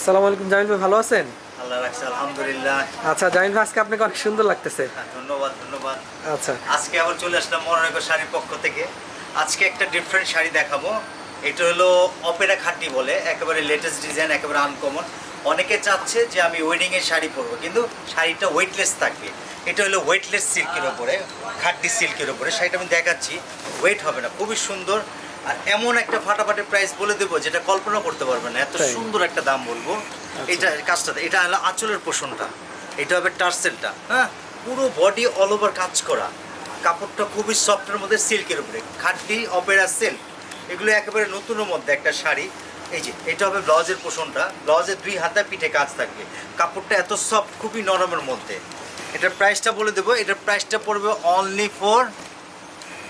আসসালামু আলাইকুম জামিল ভাই ভালো আছেন? আল্লাহ রাখছে আলহামদুলিল্লাহ। আচ্ছা জামিল ভাই আজকে আপনাকে অনেক সুন্দর লাগতেছে। হ্যাঁ, ধন্যবাদ ধন্যবাদ। আচ্ছা। আজকে আবার চলে আসলাম মনোনয়ক শাড়ির পক্ষ থেকে। আজকে একটা ডিফারেন্ট শাড়ি দেখাবো। এটা হলো অপেরা খাটি বলে একেবারে লেটেস্ট ডিজাইন একেবারে আনকমন অনেকে চাচ্ছে যে আমি ওয়েডিংয়ের শাড়ি পরবো কিন্তু শাড়িটা ওয়েটলেস থাকবে। এটা হলো ওয়েটলেস সিল্কের ওপরে খাটি সিল্কের ওপরে শাড়িটা আমি দেখাচ্ছি ওয়েট হবে না খুবই সুন্দর। আর এমন একটা ফাটাফাটি প্রাইস বলে দেবো যেটা কল্পনা করতে পারবেন না। এত সুন্দর একটা দাম বলব। এটা কাজটা এটা হলো আঁচলের পোষণটা। এটা হবে টার্সেলটা হ্যাঁ? পুরো বডি অল ওভার কাজ করা। কাপড়টা খুবই সফটের মধ্যে সিল্কের উপরে। খাটটি অপেরা সিল্ক এগুলো একেবারে নতুনের মধ্যে একটা শাড়ি। এই যে এটা হবে ব্লাউজের পোষণটা। ব্লাউজের দুই হাতা পিঠে কাজ থাকবে। কাপড়টা এত সফট খুবই নরমের মধ্যে। এটার প্রাইসটা বলে দেবো। এটার প্রাইসটা পড়বে অনলি ফর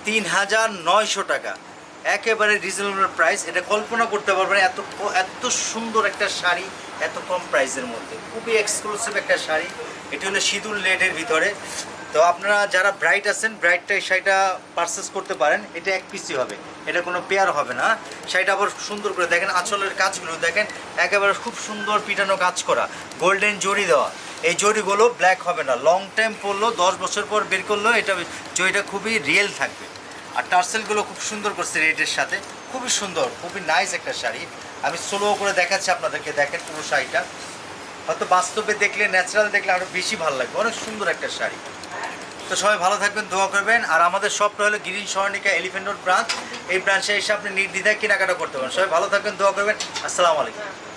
তিন হাজার নয়শো টাকা। একেবারে রিজনেবল প্রাইস এটা কল্পনা করতে পারবেন এত এত সুন্দর একটা শাড়ি, এত কম প্রাইসের মধ্যে। খুবই এক্সক্লুসিভ একটা শাড়ি। এটি হলো সিঁদুর লেডের ভিতরে। তো আপনারা যারা ব্রাইট আছেন ব্রাইটটা এই শাড়িটা পারচেস করতে পারেন। এটা এক পিসি হবে। এটা কোনো পেয়ার হবে না। শাড়িটা আবার সুন্দর করে দেখেন, আঁচলের কাজগুলো দেখেন। একেবারে খুব সুন্দর পিটানো কাজ করা। গোল্ডেন জড়ি দেওয়া। এই জড়িগুলো ব্ল্যাক হবে না। লং টাইম পরলো দশ বছর পর বের করলেও এটা জড়িটা খুবই রিয়েল থাকবে। আর টার্সেলগুলো খুব সুন্দর করছে রেডের সাথে। খুবই সুন্দর, খুবই নাইস একটা শাড়ি। আমি স্লো করে দেখাচ্ছি আপনাদেরকে, দেখেন পুরো শাড়িটা। হয়তো বাস্তবে দেখলে ন্যাচারাল দেখলে আরও বেশি ভালো লাগবে। অনেক সুন্দর একটা শাড়ি। তো সবাই ভালো থাকবেন, দোয়া করবেন। আর আমাদের শপটা হলো গ্রিন সরণিকা এলিফেন্ট রোড ব্রাঞ্চ। এই ব্রাঞ্চে এসে আপনি নির্দ্বিধায় কেনাকাটা করতে পারেন। সবাই ভালো থাকবেন, দোয়া করবেন। আসসালামু আলাইকুম।